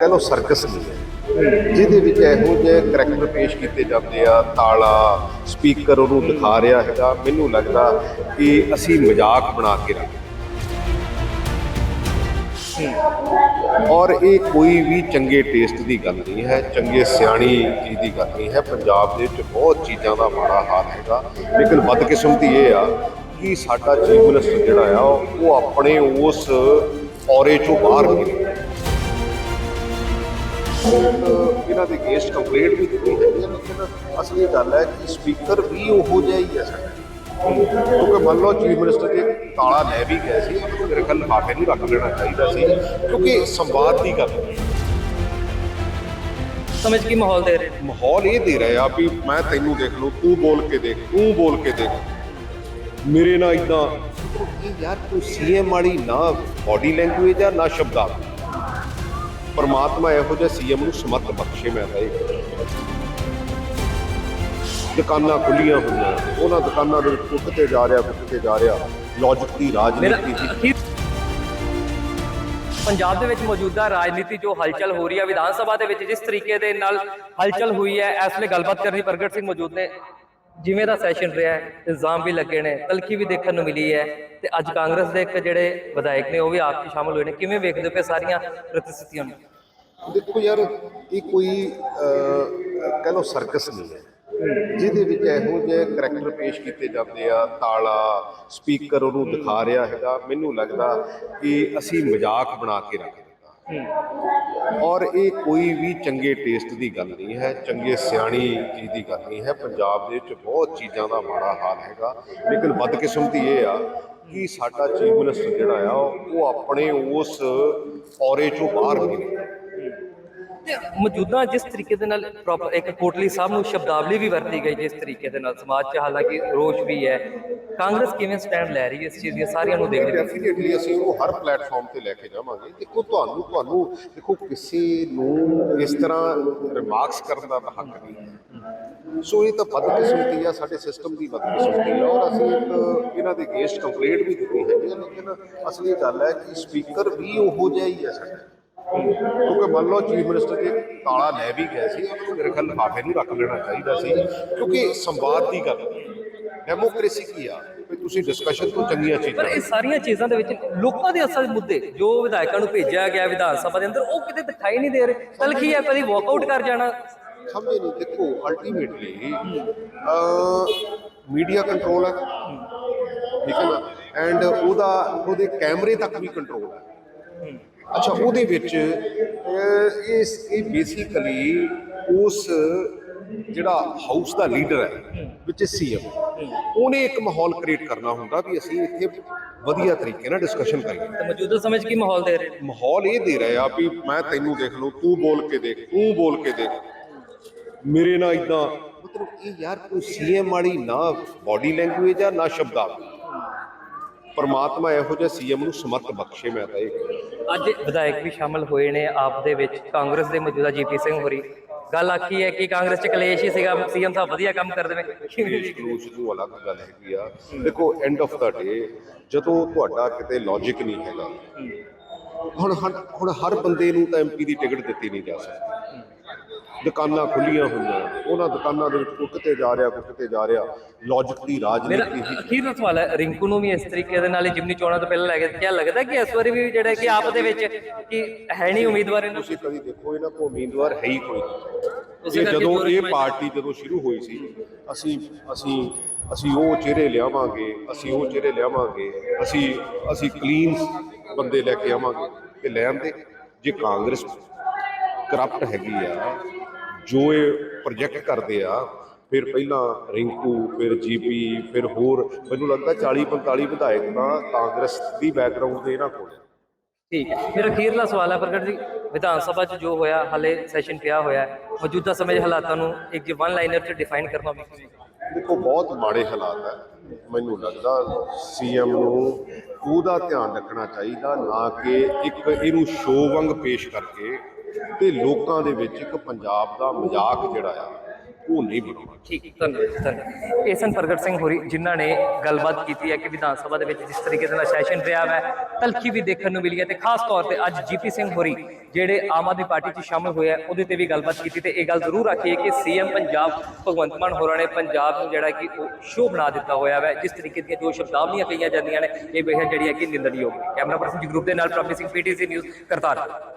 ਕਹ ਲੋ ਸਰਕਸ ਨਹੀਂ ਹੈ ਜਿਹਦੇ ਵਿੱਚ ਇਹੋ ਜਿਹੇ ਕਰੈਕਟਰ ਪੇਸ਼ ਕੀਤੇ ਜਾਂਦੇ ਆ, ਤਾਲਾ ਸਪੀਕਰ ਉਹਨੂੰ ਦਿਖਾ ਰਿਹਾ ਹੈਗਾ। ਮੈਨੂੰ ਲੱਗਦਾ ਕਿ ਅਸੀਂ ਮਜ਼ਾਕ ਬਣਾ ਕੇ ਰੱਖ ਔਰ ਇਹ ਕੋਈ ਵੀ ਚੰਗੇ ਟੇਸਟ ਦੀ ਗੱਲ ਨਹੀਂ ਹੈ, ਚੰਗੇ ਸਿਆਣੀ ਚੀਜ਼ ਦੀ ਗੱਲ ਨਹੀਂ ਹੈ। ਪੰਜਾਬ ਦੇ ਵਿੱਚ ਬਹੁਤ ਚੀਜ਼ਾਂ ਦਾ ਮਾੜਾ ਹਾਲ ਹੈਗਾ। ਲੇਕਿਨ ਬਦਕਿਸਮਤੀ ਇਹ ਆ ਕਿ ਸਾਡਾ ਚੀਫ ਮਿਨਿਸਟਰ ਜਿਹੜਾ ਆ, ਉਹ ਆਪਣੇ ਉਸ ਔਰੇ ਚੋਂ ਬਾਹਰ ਨਹੀਂ ਇਹਨਾਂ ਦੇ ਅਗੇਂਸਟ ਕੰਪਲੇਂਟ ਵੀ ਦਿੱਤੀ ਹੈਗੀ ਹੈ ਲੇਕਿਨ ਅਸਲੀ ਗੱਲ ਹੈ ਕਿ ਸਪੀਕਰ ਵੀ ਉਹੋ ਜਿਹਾ ਹੀ ਹੈ ਸਾਡਾ ਕਿਉਂਕਿ ਮੰਨ ਲਓ ਚੀਫ ਮਿਨਿਸਟਰ ਜੇ ਤਾਲਾ ਲੈ ਵੀ ਗਏ ਸੀ ਮੇਰੇ ਖਿਆਲ ਲਿਫਾਫੇ ਨੂੰ ਰੱਖ ਲੈਣਾ ਚਾਹੀਦਾ ਸੀ ਕਿਉਂਕਿ ਸੰਵਾਦ ਦੀ ਗੱਲ ਹੈ। ਸਮਝ ਕੀ ਮਾਹੌਲ ਦੇ ਰਹੇ ਮਾਹੌਲ ਇਹ ਦੇ ਰਿਹਾ ਆ ਵੀ ਮੈਂ ਤੈਨੂੰ ਦੇਖ ਲਊ ਤੂੰ ਬੋਲ ਕੇ ਦੇਖ ਤੂੰ ਬੋਲ ਕੇ ਦੇਖ। ਮੇਰੇ ਨਾਲ ਇਦਾਂ ਇਹ ਯਾਰ ਤੂੰ ਸੀਐਮ ਵਾਲੀ ਨਾ ਬਾਡੀ ਲੈਂਗੁਏਜ ਆ ਨਾ ਸ਼ਬਦਾਂ ਪਰਮਾਤਮਾ ਇਹੋ ਜਿਹਾ ਸੀਐਮ ਨੂੰ ਸਮਰਥ ਬਖਸ਼ੇ ਮੈਂ ਤਾਂ ਇਹ ਦੁਕਾਨਾਂ ਖੁੱਲੀਆਂ ਹੋਈਆਂ, ਉਹਨਾਂ ਦੁਕਾਨਾਂ ਦੇ ਵਿੱਚ ਤੇ ਜਾ ਰਿਹਾ ਕੁੱਟ ਤੇ ਜਾ ਰਿਹਾ ਲੌਜਿਕ ਦੀ ਰਾਜਨੀਤੀ ਦੀ। ਪੰਜਾਬ ਦੇ ਵਿੱਚ ਮੌਜੂਦਾ ਰਾਜਨੀਤੀ ਜੋ ਹਲਚਲ ਹੋ ਰਹੀ ਹੈ ਵਿਧਾਨ ਸਭਾ ਦੇ ਵਿੱਚ ਜਿਸ ਤਰੀਕੇ ਦੇ ਨਾਲ ਹਲਚਲ ਹੋਈ ਹੈ, ਇਸ ਵੇਲੇ ਗੱਲਬਾਤ ਕਰਨੀ ਪ੍ਰਗਟ ਸਿੰਘ ਮੌਜੂਦ ਨੇ। ਜਿਵੇਂ ਦਾ ਸੈਸ਼ਨ ਰਿਹਾ ਹੈ, ਇਲਜ਼ਾਮ ਵੀ ਲੱਗੇ ਨੇ, ਤਲਖੀ ਵੀ ਦੇਖਣ ਨੂੰ ਮਿਲੀ ਹੈ ਤੇ ਅੱਜ ਕਾਂਗਰਸ ਦੇ ਇੱਕ ਜਿਹੜੇ ਵਿਧਾਇਕ ਨੇ, ਉਹ ਵੀ ਆਪ 'ਚ ਸ਼ਾਮਲ ਹੋਏ ਨੇ। ਕਿਵੇਂ ਵੇਖਦੇ ਹੋ ਕਿ ਸਾਰੀਆਂ ਪ੍ਰਤੀਸਥਿਤੀਆਂ ਨੂੰ? ਦੇਖੋ ਯਾਰ ਇਹ ਕੋਈ ਅਹ, ਕਹਿ ਲੋ ਸਰਕਸ ਨਹੀਂ ਹੈ। ਜਿਹਦੇ ਵਿੱਚ ਇਹੋ ਜਿਹੇ ਕਰੈਕਟਰ ਪੇਸ਼ ਕੀਤੇ ਜਾਂਦੇ ਆ ਤਾਲਾ ਸਪੀਕਰ ਉਹਨੂੰ ਦਿਖਾ ਰਿਹਾ ਹੈਗਾ। ਮੈਨੂੰ ਲੱਗਦਾ ਕਿ ਅਸੀਂ ਮਜ਼ਾਕ ਬਣਾ ਕੇ ਰੱਖ ਦਿੱਤਾ। ਔਰ ਇਹ ਕੋਈ ਵੀ ਚੰਗੇ ਟੇਸਟ ਦੀ ਗੱਲ ਨਹੀਂ ਹੈ ਚੰਗੇ ਸਿਆਣੀ ਚੀਜ਼ ਦੀ ਗੱਲ ਨਹੀਂ ਹੈ। ਪੰਜਾਬ ਦੇ ਵਿੱਚ ਬਹੁਤ ਚੀਜ਼ਾਂ ਦਾ ਮਾੜਾ ਹਾਲ ਹੈਗਾ। ਲੇਕਿਨ ਬਦਕਿਸਮਤੀ ਇਹ ਆ ਕਿ ਸਾਡਾ ਚੀਫ ਮਿਨਿਸਟਰ ਜਿਹੜਾ ਆ ਉਹ ਆਪਣੇ ਉਸ ਔਰੇ ਚੋਂ ਬਾਹਰ ਨਹੀਂ ਨਿਕਲਿਆ। ਤੇ ਮੌਜੂਦਾ ਜਿਸ ਤਰੀਕੇ ਦੇ ਨਾਲ ਇੱਕ ਕੋਟਲੀ ਸਾਹਿਬ ਨੂੰ ਸ਼ਬਦਾਵਲੀ ਵੀ ਵਰਤੀ ਗਈ ਜਿਸ ਤਰੀਕੇ ਦੇ ਨਾਲ ਸਮਾਜ 'ਚ ਹਾਲਾਂਕਿ ਰੋਸ਼ ਵੀ ਹੈ। ਕਾਂਗਰਸ ਕਿਵੇਂ ਸਟੈਂਡ ਲੈ ਰਹੀ ਹੈ ਇਸ ਚੀਜ਼ ਦੀ ਸਾਰਿਆਂ ਨੂੰ ਦੇਖਦੇ ਡੈਫੀਨਿਟਲੀ ਅਸੀਂ ਉਹਨੂੰ ਹਰ ਪਲੇਟਫਾਰਮ ਤੇ ਲੈ ਕੇ ਜਾਵਾਂਗੇ। ਦੇਖੋ ਤੁਹਾਨੂੰ ਤੁਹਾਨੂੰ ਦੇਖੋ ਕਿਸੇ ਨੂੰ ਇਸ ਤਰ੍ਹਾਂ ਰਿਮਾਰਕਸ ਕਰਨ ਦਾ ਹੱਕ ਨਹੀਂ। ਹੈ ਸੋ ਇਹ ਤਾਂ ਬਦਕਿਸਮਤੀ ਆ, ਸਾਡੇ ਸਿਸਟਮ ਦੀ ਬਦਕਿਸਮਤੀ ਆ ਔਰ ਅਸੀਂ ਇੱਕ ਇਹਨਾਂ ਦੇ ਅਗੇਂਸਟ ਕੰਪਲੇਂਟ ਵੀ ਦਿੱਤੀ ਹੈਗੀ ਲੇਕਿਨ ਅਸਲੀ ਗੱਲ ਹੈ ਕਿ ਸਪੀਕਰ ਵੀ ਉਹੋ ਜਿਹਾ ਹੀ ਹੈ ਸਾਡਾ। ਕਿਉਂਕਿ ਮੰਨ ਲਓ ਚੀਫ ਮਿਨਿਸਟਰ ਜੇ ਤਾਲਾ ਲੈ ਵੀ ਗਏ ਸੀ ਮੇਰੇ ਖਿਆਲ ਲਿਫਾਫੇ ਨੂੰ ਰੱਖ ਲੈਣਾ ਚਾਹੀਦਾ ਸੀ ਕਿਉਂਕਿ ਸੰਵਾਦ ਦੀ ਗੱਲ ਡੈਮੋਕ੍ਰੇਸੀ ਕੀ ਆ? ਵੀ ਤੁਸੀਂ ਡਿਸਕਸ਼ਨ ਤੋਂ ਚੰਗੀਆਂ ਪਰ ਚੀਜ਼ਾਂ ਇਹ ਸਾਰੀਆਂ ਚੀਜ਼ਾਂ ਦੇ ਵਿੱਚ ਲੋਕਾਂ ਦੇ ਅਸਲ ਮੁੱਦੇ ਜੋ ਵਿਧਾਇਕਾਂ ਨੂੰ ਭੇਜਿਆ ਗਿਆ ਵਿਧਾਨ ਸਭਾ ਦੇ ਅੰਦਰ ਉਹ ਕਿਤੇ ਦਿਖਾਈ ਨਹੀਂ ਦੇ ਰਹੇ। ਤਲਖੀ ਹੈ ਕਦੀ ਵਾਕਆਊਟ ਕਰ ਜਾਣਾ। ਸਮਝੇ ਨਹੀਂ ਦੇਖੋ ਅਲਟੀਮੇਟਲੀ ਮੀਡੀਆ ਕੰਟਰੋਲ ਹੈ। ਠੀਕ ਹੈ ਨਾ? ਐਂਡ ਉਹਦਾ ਉਹਦੇ ਕੈਮਰੇ ਤੱਕ ਵੀ ਕੰਟਰੋਲ ਹੈ। ਅੱਛਾ ਉਹਦੇ ਵਿੱਚ ਇਸ ਇਹ ਬੇਸਿਕਲੀ ਉਸ ਜਿਹੜਾ ਹਾਊਸ ਦਾ ਲੀਡਰ ਹੈ ਵਿੱਚ ਸੀਐਮ ਉਹਨੇ ਇੱਕ ਮਾਹੌਲ ਕ੍ਰੀਏਟ ਕਰਨਾ ਹੁੰਦਾ ਵੀ ਅਸੀਂ ਇੱਥੇ ਵਧੀਆ ਤਰੀਕੇ ਨਾਲ ਡਿਸਕਸ਼ਨ ਕਰੀਏ। ਤੇ ਮੌਜੂਦਾ ਸਮਝ ਕੀ ਮਾਹੌਲ ਦੇ ਰਹੇ ਮਾਹੌਲ ਇਹ ਦੇ ਰਿਹਾ ਵੀ ਮੈਂ ਤੈਨੂੰ ਦੇਖ ਲਊ ਤੂੰ ਬੋਲ ਕੇ ਦੇਖ ਤੂੰ ਬੋਲ ਕੇ ਦੇਖ। ਮੇਰੇ ਨਾਲ ਇਦਾਂ ਮਤਲਬ ਇਹ ਯਾਰ ਕੋਈ ਸੀਐਮ ਵਾਲੀ ਨਾ ਬਾਡੀ ਲੈਂਗੁਏਜ ਆ ਨਾ ਸ਼ਬਦਾਂ ਪਰਮਾਤਮਾ ਇਹੋ ਜਿਹਾ ਸੀਐਮ ਨੂੰ ਸਮਰਥ ਬਖਸ਼ੇ ਮੈਂ ਤਾਂ ਇਹ ਅੱਜ ਵਿਧਾਇਕ ਵੀ ਸ਼ਾਮਲ ਹੋਏ ਨੇ ਆਪ ਦੇ ਵਿੱਚ, ਕਾਂਗਰਸ ਦੇ ਮੌਜੂਦਾ ਜੀਪੀ ਸਿੰਘ ਹੋਰੀ। ਗੱਲ ਆਖੀ ਹੈ ਕਿ ਕਾਂਗਰਸ ਚ ਕਲੇਸ਼ ਹੀ ਸੀਗਾ, ਸੀਐਮ ਸਾਹਿਬ ਵਧੀਆ ਕੰਮ ਕਰਦੇ ਨੇ ਕਿਵੇਂ ਨੂੰ ਅਲੱਗ ਗੱਲ ਹੈਗੀ ਆ। ਦੇਖੋ ਐਂਡ ਆਫ ਦਾ ਡੇ ਜਦੋਂ ਤੁਹਾਡਾ ਕਿਤੇ ਲੌਜੀਕ ਨਹੀਂ ਹੈਗਾ ਹੁਣ ਹਰ- ਹੁਣ ਹਰ ਬੰਦੇ ਨੂੰ ਤਾਂ ਐਮਪੀ ਦੀ ਟਿਕਟ ਦਿੱਤੀ ਨਹੀਂ ਜਾ ਸਕਦੀ। ਦੁਕਾਨਾਂ ਖੁੱਲੀਆਂ ਹੋਈਆਂ ਉਹਨਾਂ ਦੁਕਾਨਾਂ ਦੇ ਵਿੱਚ ਕੁੱਟ ਤੇ ਜਾ ਰਿਹਾ ਕੁੱਟ ਤੇ ਜਾ ਰਿਹਾ ਲੌਜਿਕ ਦੀ ਮੇਰਾ ਰਾਜਨੀਤੀ ਹੀ ਅਖੀਰ ਸਵਾਲ ਹੈ ਰਿੰਕੂ ਨੂੰ ਵੀ ਇਸ ਤਰੀਕੇ ਦੇ ਨਾਲ ਹੀ ਜਿਮਨੀ ਚੋਣਾਂ ਤੋਂ ਪਹਿਲਾਂ ਲੈ ਕੇ ਕਿਆ ਲੱਗਦਾ ਕਿ ਇਸ ਵਾਰੀ ਵੀ ਜਿਹੜਾ ਕਿ ਆਪ ਦੇ ਵਿੱਚ ਕਿ ਹੈ ਨਹੀਂ ਉਮੀਦਵਾਰ ਇਹਨਾਂ ਤੁਸੀਂ ਕਦੀ ਦੇਖੋ ਇਹਨਾਂ ਕੋਲ ਉਮੀਦਵਾਰ ਹੈ ਹੀ ਕੋਈ ਨਹੀਂ। ਉਸੇ ਇਹ ਕਰਕੇ ਜਦੋਂ ਇਹ ਪਾਰਟੀ ਜਦੋਂ ਸ਼ੁਰੂ ਹੋਈ ਸੀ ਅਸੀਂ ਅਸੀਂ ਅਸੀਂ ਉਹ ਚਿਹਰੇ ਲਿਆਵਾਂਗੇ, ਅਸੀਂ ਉਹ ਚਿਹਰੇ ਲਿਆਵਾਂਗੇ, ਅਸੀਂ ਅਸੀਂ ਕਲੀਨ ਬੰਦੇ ਲੈ ਕੇ ਆਵਾਂਗੇ ਤੇ ਲੈਣ ਦੇ। ਜੇ ਕਾਂਗਰਸ ਕਰਪਟ ਹੈਗੀ ਆ, ਜੋ ਇਹ ਪ੍ਰੋਜੈਕਟ ਕਰਦੇ ਆ, ਫਿਰ ਪਹਿਲਾਂ ਰਿੰਕੂ, ਫਿਰ ਜੀਪੀ ਫਿਰ ਹੋਰ, ਮੈਨੂੰ ਲੱਗਦਾ 40 45 ਵਿਧਾਇਕ ਤਾਂ ਕਾਂਗਰਸ ਦੀ ਬੈਕਗ੍ਰਾਉਂਡ ਦੇ ਇਹਨਾਂ ਕੋਲ ਠੀਕ ਹੈ। ਫਿਰ ਅਖੀਰਲਾ ਸਵਾਲ ਹੈ ਪ੍ਰਗਟ ਜੀ, ਵਿਧਾਨ ਸਭਾ 'ਚ ਜੋ ਹੋਇਆ, ਹਾਲੇ ਸੈਸ਼ਨ ਪਿਆ ਹੋਇਆ ਮੌਜੂਦਾ ਸਮੇਂ ਦੇ ਹਾਲਾਤਾਂ ਨੂੰ ਇੱਕ ਵਨ ਲਾਈਨਰ 'ਚ ਡਿਫਾਈਨ ਕਰਨਾ ਵੀ ਦੇਖੋ, ਬਹੁਤ ਮਾੜੇ ਹਾਲਾਤ ਹੈ। ਮੈਨੂੰ ਲੱਗਦਾ ਸੀਐਮ ਨੂੰ ਉਹਦਾ ਧਿਆਨ ਰੱਖਣਾ ਚਾਹੀਦਾ, ਨਾ ਕਿ ਇੱਕ ਇਹਨੂੰ ਸ਼ੋਅ ਵਾਂਗ ਪੇਸ਼ ਕਰਕੇ ਤੇ ਲੋਕਾਂ ਦੇ ਵਿੱਚ ਇੱਕ ਪੰਜਾਬ ਦਾ ਮਜ਼ਾਕ ਜਿਹੜਾ ਆ ਉਹ ਨਹੀਂ ਬਣਾਉਣਾ ਠੀਕ, ਧੰਨਵਾਦ ਧੰਨਵਾਦ। ਇਹ ਸਨ ਪ੍ਰਗਟ ਸਿੰਘ ਹੋਰੀ, ਜਿਨ੍ਹਾਂ ਨੇ ਗੱਲਬਾਤ ਕੀਤੀ ਹੈ ਕਿ ਵਿਧਾਨ ਸਭਾ ਦੇ ਵਿੱਚ ਜਿਸ ਤਰੀਕੇ ਦੇ ਨਾਲ ਸੈਸ਼ਨ ਰਿਹਾ ਹੈ ਤਲਖੀ ਵੀ ਦੇਖਣ ਨੂੰ ਮਿਲੀ ਹੈ ਤੇ ਖਾਸ ਤੌਰ ਤੇ ਅੱਜ ਜੀਪੀ ਸਿੰਘ ਹੋਰੀ, ਜਿਹੜੇ ਆਮ ਆਦਮੀ ਪਾਰਟੀ 'ਚ ਸ਼ਾਮਲ ਹੋਏ ਆ, ਉਹਦੇ ਤੇ ਵੀ ਗੱਲਬਾਤ ਕੀਤੀ ਤੇ ਇਹ ਗੱਲ ਜ਼ਰੂਰ ਆਖੀਏ ਹੈ ਕਿ ਸੀਐਮ ਪੰਜਾਬ ਭਗਵੰਤ ਮਾਨ ਹੋਰਾਂ ਨੇ ਪੰਜਾਬ ਨੂੰ ਜਿਹੜਾ ਕਿ ਉਹ ਸ਼ੋਅ ਬਣਾ ਦਿੱਤਾ ਹੋਇਆ ਹੈ ਜਿਸ ਤਰੀਕੇ ਦੀਆਂ ਜੋ ਸ਼ਬਦਾਵਲੀਆਂ ਕਹੀਆਂ ਜਾਂਦੀਆਂ ਨੇ, ਇਹ ਬੇਹੱਦ ਜਿਹੜੀ ਹੈ ਕਿ ਨਿੰਦਣਯੋਗ ਹੈ। ਕੈਮਰਾ ਪਰਸਨ ਜੀ ਗਰੁੱਪ ਦੇ ਨਾਲ ਪ੍ਰਭੀ ਸਿੰਘ, ਪੀਟੀਸੀ ਨਿਊਜ਼, ਕਰਤਾਰਪੁਰ।